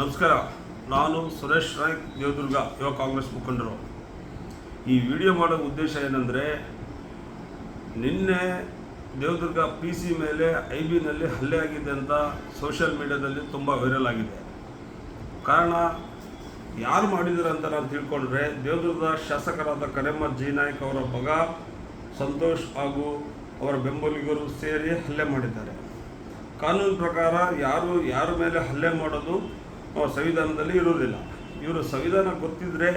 ನಮಸ್ಕಾರ, ನಾನು ಸುರೇಶ್ ರಾಯ್, ದೇವದುರ್ಗ ಯುವ ಕಾಂಗ್ರೆಸ್ ಮುಖಂಡರು. ಈ ವಿಡಿಯೋ ಮಾಡೋ ಉದ್ದೇಶ ಏನಂದರೆ, ನಿನ್ನೆ ದೇವದುರ್ಗ ಪಿ ಸಿ ಮೇಲೆ ಐ ಬಿನಲ್ಲಿ ಹಲ್ಲೆ ಆಗಿದೆ ಅಂತ ಸೋಷಿಯಲ್ ಮೀಡಿಯಾದಲ್ಲಿ ತುಂಬ ವೈರಲ್ ಆಗಿದೆ. ಕಾರಣ, ಯಾರು ಮಾಡಿದ್ದಾರೆ ಅಂತ ನಾನು ತಿಳ್ಕೊಂಡ್ರೆ, ದೇವದುರ್ಗದ ಶಾಸಕರಾದ ಕರೆಮ್ಮ ಜಿ ನಾಯ್ಕ್ ಅವರ ಮಗ ಸಂತೋಷ್ ಹಾಗೂ ಅವರ ಬೆಂಬಲಿಗರು ಸೇರಿ ಹಲ್ಲೆ ಮಾಡಿದ್ದಾರೆ. ಕಾನೂನು ಪ್ರಕಾರ ಯಾರು, ಯಾರ ಮೇಲೆ ಹಲ್ಲೆ ಮಾಡೋದು ಸಂವಿಧಾನದಲ್ಲಿ ಇರೋದಿಲ್ಲ ಇವರು ಸಂವಿಧಾನ ಗೊತ್ತಿದ್ರೆ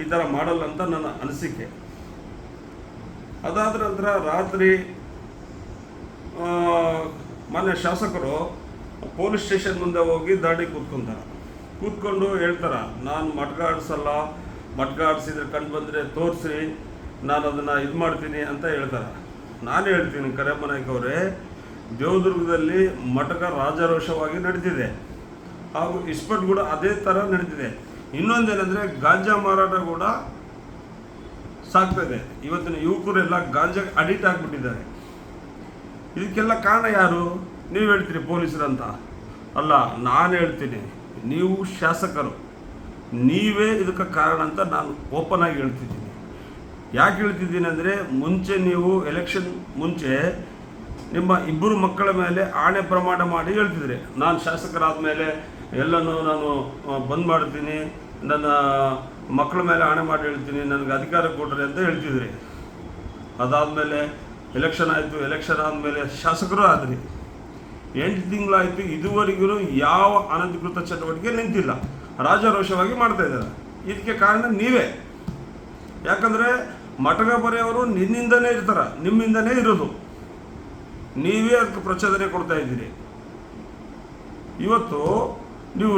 ಈ ಥರ ಮಾಡಲ್ಲ ಅಂತ ನನ್ನ ಅನಿಸಿಕೆ. ಅದಾದ ನಂತರ ರಾತ್ರಿ ಮಾನ್ಯ ಶಾಸಕರು ಪೊಲೀಸ್ ಸ್ಟೇಷನ್ ಮುಂದೆ ಹೋಗಿ ದಾಡಿ ಕೂತ್ಕೊಂತಾರೆ. ಕೂತ್ಕೊಂಡು ಹೇಳ್ತಾರೆ, ನಾನು ಮಟ್ಕ ಆಡಿಸಿದ್ರೆ ಕಂಡು ಬಂದರೆ ತೋರಿಸಿ, ನಾನು ಅದನ್ನು ಇದು ಮಾಡ್ತೀನಿ ಅಂತ ಹೇಳ್ತಾರೆ. ನಾನು ಹೇಳ್ತೀನಿ ಅವರೇ, ದೇವದುರ್ಗದಲ್ಲಿ ಮಟಕ ರಾಜರೋಷವಾಗಿ ನಡೆದಿದೆ ಹಾಗೂ ಇಸ್ಪಟ್ ಕೂಡ ಅದೇ ಥರ ನಡೆದಿದೆ ಇನ್ನೊಂದೇನೆಂದರೆ ಗಾಂಜಾ ಮಾರಾಟ ಕೂಡ ಸಾಕ್ತದೆ ಇವತ್ತಿನ ಯುವಕರೆಲ್ಲ ಗಾಂಜಾಗೆ ಅಡಿಕ್ಟ್ ಆಗಿಬಿಟ್ಟಿದ್ದಾರೆ. ಇದಕ್ಕೆಲ್ಲ ಕಾರಣ ಯಾರು? ನೀವು ಹೇಳ್ತೀರಿ ಪೊಲೀಸರಂತ. ಅಲ್ಲ, ನಾನು ಹೇಳ್ತೀನಿ. ನೀವು ಶಾಸಕರು. ನೀವೇ ಇದಕ್ಕೆ ಕಾರಣ ಅಂತ ನಾನು ಓಪನ್ ಆಗಿ ಹೇಳ್ತಿದ್ದೀನಿ. ಯಾಕೆ ಹೇಳ್ತಿದ್ದೀನಿ ಅಂದರೆ ಮುಂಚೆ ನೀವು ಎಲೆಕ್ಷನ್ ಮುಂಚೆ ನಿಮ್ಮ ಇಬ್ಬರು ಮಕ್ಕಳ ಮೇಲೆ ಆಣೆ ಪ್ರಮಾಣ ಮಾಡಿ ಹೇಳ್ತಿದ್ರೆ. ನಾನು ಶಾಸಕರಾದ ಮೇಲೆ ಎಲ್ಲನೂ ನಾನು ಬಂದ್ ಮಾಡ್ತೀನಿ. ನನ್ನ ಮಕ್ಕಳ ಮೇಲೆ ಆಣೆ ಮಾಡಿ ಹೇಳ್ತೀನಿ. ನನಗೆ ಅಧಿಕಾರ ಕೊಡ್ರಿ ಅಂತ ಹೇಳ್ತಿದ್ರಿ. ಅದಾದಮೇಲೆ ಎಲೆಕ್ಷನ್ ಆಯಿತು. ಎಲೆಕ್ಷನ್ ಆದಮೇಲೆ ಶಾಸಕರು ಆದ್ರಿ. ಎಂಟು ತಿಂಗಳಾಯಿತು. ಇದುವರೆಗೂ ಯಾವ ಅನಧಿಕೃತ ಚಟುವಟಿಕೆ ನಿಂತಿಲ್ಲ. ರಾಜಾರೋಷವಾಗಿ ಮಾಡ್ತಾ ಇದ್ದಾರೆ. ಇದಕ್ಕೆ ಕಾರಣ ನೀವೇ. ಯಾಕಂದರೆ ಮಟಗ ಬರೆಯವರು ನಿನ್ನಿಂದನೇ ಇರ್ತಾರೆ. ನಿಮ್ಮಿಂದನೇ ಇರೋದು. ನೀವೇ ಅದಕ್ಕೆ ಪ್ರಚೋದನೆ ಕೊಡ್ತಾ ಇದ್ದೀರಿ. ಇವತ್ತು ನೀವು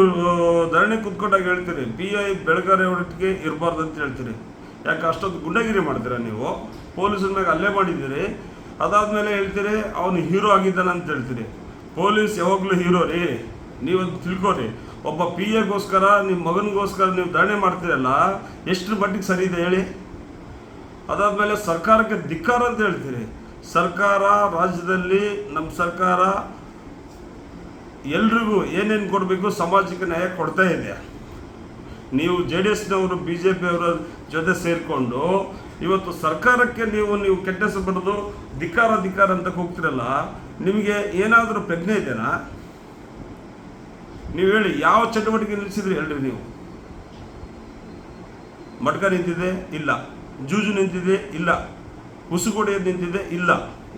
ಧರಣಿ ಕುತ್ಕೊಂಡಾಗ ಹೇಳ್ತೀರಿ ಪಿ ಐ ಬೆಳಗಾರಿ ಒಟ್ಟಿಗೆ ಇರಬಾರ್ದು ಅಂತ ಹೇಳ್ತೀರಿ. ಯಾಕೆ, ಅಷ್ಟೊಂದು ಗುಂಡಗಿರಿ ಮಾಡ್ತೀರಾ ನೀವು? ಪೊಲೀಸರ ಮ್ಯಾಗ ಅಲ್ಲೇ ಮಾಡಿದ್ದೀರಿ. ಅದಾದಮೇಲೆ ಹೇಳ್ತೀರಿ, ಅವನು ಹೀರೋ ಆಗಿದ್ದಾನೆ ಅಂತ ಹೇಳ್ತೀರಿ. ಪೊಲೀಸ್ ಯಾವಾಗಲೂ ಹೀರೋ ರೀ. ನೀವೊಂದು ತಿಳ್ಕೊರಿ ಒಬ್ಬ ಪಿ ಎಗೋಸ್ಕರ ನಿಮ್ಮ ಮಗನಿಗೋಸ್ಕರ ನೀವು ಧರಣಿ ಮಾಡ್ತೀರಲ್ಲ ಎಷ್ಟು ಮಟ್ಟಿಗೆ ಸರಿ ಇದೆ ಹೇಳಿ? ಅದಾದಮೇಲೆ ಸರ್ಕಾರಕ್ಕೆ ಧಿಕ್ಕಾರ ಅಂತ ಹೇಳ್ತೀರಿ. ಸರ್ಕಾರ ರಾಜ್ಯದಲ್ಲಿ ನಮ್ಮ ಸರ್ಕಾರ ಎಲ್ರಿಗೂ ಏನೇನು ಕೊಡಬೇಕು ಸಮಾಜಕ್ಕೆ ನ್ಯಾಯ ಕೊಡ್ತಾ ಇದೆ ನೀವು ಜೆ ಡಿ ಎಸ್ನವರು, ಬಿ ಜೆ ಪಿಯವರ ಜೊತೆ ಸೇರಿಕೊಂಡು ಇವತ್ತು ಸರ್ಕಾರಕ್ಕೆ ನೀವು ನೀವು ಕೆಟ್ಟ ಹೆಸರು ಧಿಕ್ಕಾರ ಧಿಕ್ಕಾರ ಅಂತ ಹೋಗ್ತಿರಲ್ಲ ನಿಮಗೆ ಏನಾದರೂ ಪ್ರಜ್ಞೆ ಇದೆಯಾ? ನೀವು ಹೇಳಿ, ಯಾವ ಚಟುವಟಿಕೆ ನಿಲ್ಲಿಸಿದ್ರಿ ಹೇಳ್ರಿ ನೀವು? ಮಟ್ಕ ನಿಂತಿದೆ, ಇಲ್ಲ. ಜೂಜು ನಿಂತಿದೆ, ಇಲ್ಲ. ಉಸುಗೊಡೆ ನಿಂತಿದೆ, ಇಲ್ಲ.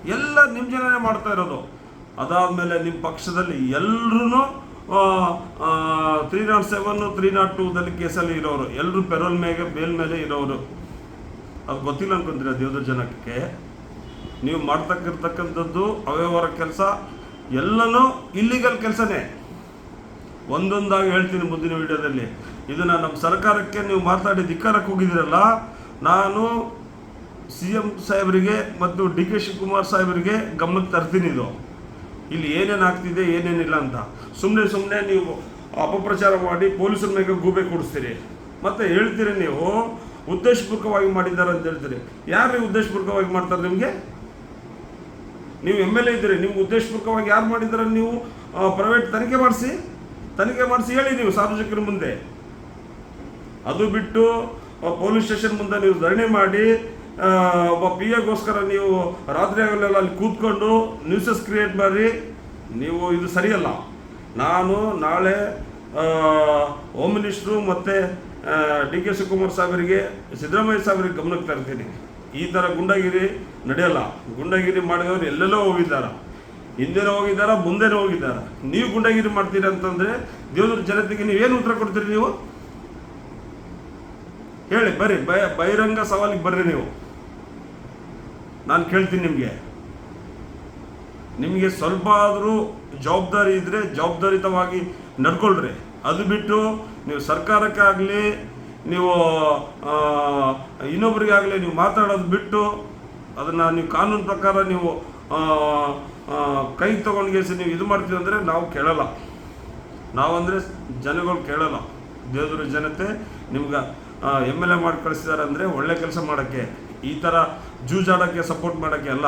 ಎಲ್ಲ ನಿಮ್ಮ ಜನನೇ ಮಾಡ್ತಾ ಇರೋದು. ಅದಾದಮೇಲೆ ನಿಮ್ಮ ಪಕ್ಷದಲ್ಲಿ ಎಲ್ಲರೂ three nought seven three nought ಟೂದಲ್ಲಿ ಕೇಸಲ್ಲಿ ಇರೋರು ಎಲ್ಲರೂ ಪೆರೋಲ್ ಮೇಲೆ ಬೇಲ್ ಮೇಲೆ ಇರೋರು ಅದು ಗೊತ್ತಿಲ್ಲ ಅನ್ಕೊಂತೀರ ದೇವ್ರ ಜನಕ್ಕೆ. ನೀವು ಮಾಡ್ತಕ್ಕಿರ್ತಕ್ಕಂಥದ್ದು ಅವ್ಯವಹಾರ ಕೆಲಸ, ಎಲ್ಲನೂ ಇಲ್ಲಿಗಲ್ ಕೆಲಸನೇ. ಒಂದೊಂದಾಗಿ ಹೇಳ್ತೀನಿ ಮುಂದಿನ ವಿಡಿಯೋದಲ್ಲಿ. ಇದನ್ನು ನಮ್ಮ ಸರ್ಕಾರಕ್ಕೆ ನೀವು ಮಾತಾಡಿ ಧಿಕ್ಕಾರಕ್ಕೆ ಹೋಗಿದ್ದೀರಲ್ಲ, ನಾನು ಸಿ ಎಂ ಸಾಹೇಬರಿಗೆ ಮತ್ತು ಡಿ ಕೆ ಶಿವಕುಮಾರ್ ಸಾಹೇಬರಿಗೆ ಗಮನಕ್ಕೆ ತರ್ತೀನಿ ಇದು. ಇಲ್ಲಿ ಏನೇನು ಆಗ್ತಿದೆ, ಏನೇನಿಲ್ಲ ಅಂತ. ಸುಮ್ಮನೆ ಸುಮ್ಮನೆ ನೀವು ಅಪಪ್ರಚಾರ ಮಾಡಿ ಪೊಲೀಸರ ಮೇಲೆ ಗೂಬೆ ಕೊಡಿಸ್ತೀರಿ. ಮತ್ತು ಹೇಳ್ತೀರಿ ನೀವು, ಉದ್ದೇಶಪೂರ್ವಕವಾಗಿ ಮಾಡಿದ್ದಾರೆ ಅಂತ ಹೇಳ್ತೀರಿ. ಯಾರು ಉದ್ದೇಶಪೂರ್ವಕವಾಗಿ ಮಾಡ್ತಾರೆ ನಿಮಗೆ? ನೀವು ಎಂ ಎಲ್ ಎ ಇದ್ದೀರಿ, ನಿಮ್ಗೆ ಉದ್ದೇಶಪೂರ್ವಕವಾಗಿ ಯಾರು ಮಾಡಿದ್ದಾರೆ ನೀವು? ಪ್ರೈವೇಟ್ ತನಿಖೆ ಮಾಡಿಸಿ. ತನಿಖೆ ಮಾಡಿಸಿ ಹೇಳಿ ನೀವು ಸಾರ್ವಜನಿಕರ ಮುಂದೆ. ಅದು ಬಿಟ್ಟು ಪೊಲೀಸ್ ಸ್ಟೇಷನ್ ಮುಂದೆ ನೀವು ಧರಣಿ ಮಾಡಿ ಒಬ್ಬ ಪಿ ಎಗೋಸ್ಕರ ನೀವು ರಾತ್ರಿ ಆಗಲೆಲ್ಲ ಅಲ್ಲಿ ಕೂತ್ಕೊಂಡು ನ್ಯೂಸಸ್ ಕ್ರಿಯೇಟ್ ಮಾಡಿ, ನೀವು ಇದು ಸರಿಯಲ್ಲ. ನಾನು ನಾಳೆ ಹೋಮ್ ಮಿನಿಸ್ಟ್ರು ಮತ್ತು ಡಿ ಕೆ ಶಿವಕುಮಾರ್ ಸಾಹೇಬರಿಗೆ, ಸಿದ್ದರಾಮಯ್ಯ ಸಾಹೇಬರಿಗೆ ಗಮನಕ್ಕೆ ತರ್ತೀನಿ. ಈ ಥರ ಗುಂಡಗಿರಿ ನಡೆಯಲ್ಲ. ಗುಂಡಗಿರಿ ಮಾಡಿದವರು ಎಲ್ಲೆಲ್ಲೋ ಹೋಗಿದ್ದಾರೆ. ಹಿಂದೆನೂ ಹೋಗಿದ್ದಾರ, ಮುಂದೆನೂ ಹೋಗಿದ್ದಾರೆ. ನೀವು ಗುಂಡಗಿರಿ ಮಾಡ್ತೀರಿ ಅಂತಂದರೆ ದೇವ್ರ ಜನತೆಗೆ ನೀವೇನು ಉತ್ತರ ಕೊಡ್ತೀರಿ ನೀವು? ಹೇಳಿ, ಬರ್ರಿ ಬಯ ಬಹಿರಂಗ ಸವಾಲಿಗೆ ಬರ್ರಿ ನೀವು. ನಾನು ಕೇಳ್ತೀನಿ ನಿಮಗೆ. ನಿಮಗೆ ಸ್ವಲ್ಪ ಆದರೂ ಜವಾಬ್ದಾರಿ ಇದ್ದರೆ ಜವಾಬ್ದಾರಿತವಾಗಿ ನಡ್ಕೊಳ್ರಿ. ಅದು ಬಿಟ್ಟು ನೀವು ಸರ್ಕಾರಕ್ಕಾಗಲಿ, ನೀವು ಇನ್ನೊಬ್ರಿಗಾಗಲಿ ನೀವು ಮಾತಾಡೋದು ಬಿಟ್ಟು ಅದನ್ನು ನೀವು ಕಾನೂನು ಪ್ರಕಾರ ನೀವು ಕೈ ತೊಗೊಂಡ್ಗೇಸಿ ನೀವು ಇದು ಮಾಡ್ತೀವಿ ಅಂದರೆ ನಾವು ಕೇಳಲ್ಲ. ನಾವಂದರೆ ಜನಗಳು ಕೇಳಲ್ಲ. ದೇವದುರ್ಗ ಜನತೆ ನಿಮ್ಗೆ ಎಂ ಎಲ್ ಎ ಮಾಡಿ ಕಳಿಸಿದ್ದಾರೆ ಅಂದರೆ ಒಳ್ಳೆ ಕೆಲಸ ಮಾಡೋಕ್ಕೆ, ಈ ಥರ ಜೂಜಾಡೋಕ್ಕೆ ಸಪೋರ್ಟ್ ಮಾಡೋಕ್ಕೆ ಅಲ್ಲ.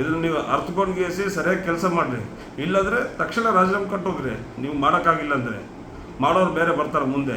ಇದನ್ನು ನೀವು ಅರ್ಥಕೊಂಡು ಗೇಸಿ ಸರಿಯಾಗಿ ಕೆಲಸ ಮಾಡಿರಿ. ಇಲ್ಲಾಂದರೆ ತಕ್ಷಣ ರಾಜೀನಾಮೆ ಕಟ್ಟೋಗ್ರಿ ನೀವು ಮಾಡೋಕ್ಕಾಗಿಲ್ಲ ಅಂದರೆ. ಮಾಡೋರು ಬೇರೆ ಬರ್ತಾರೆ ಮುಂದೆ.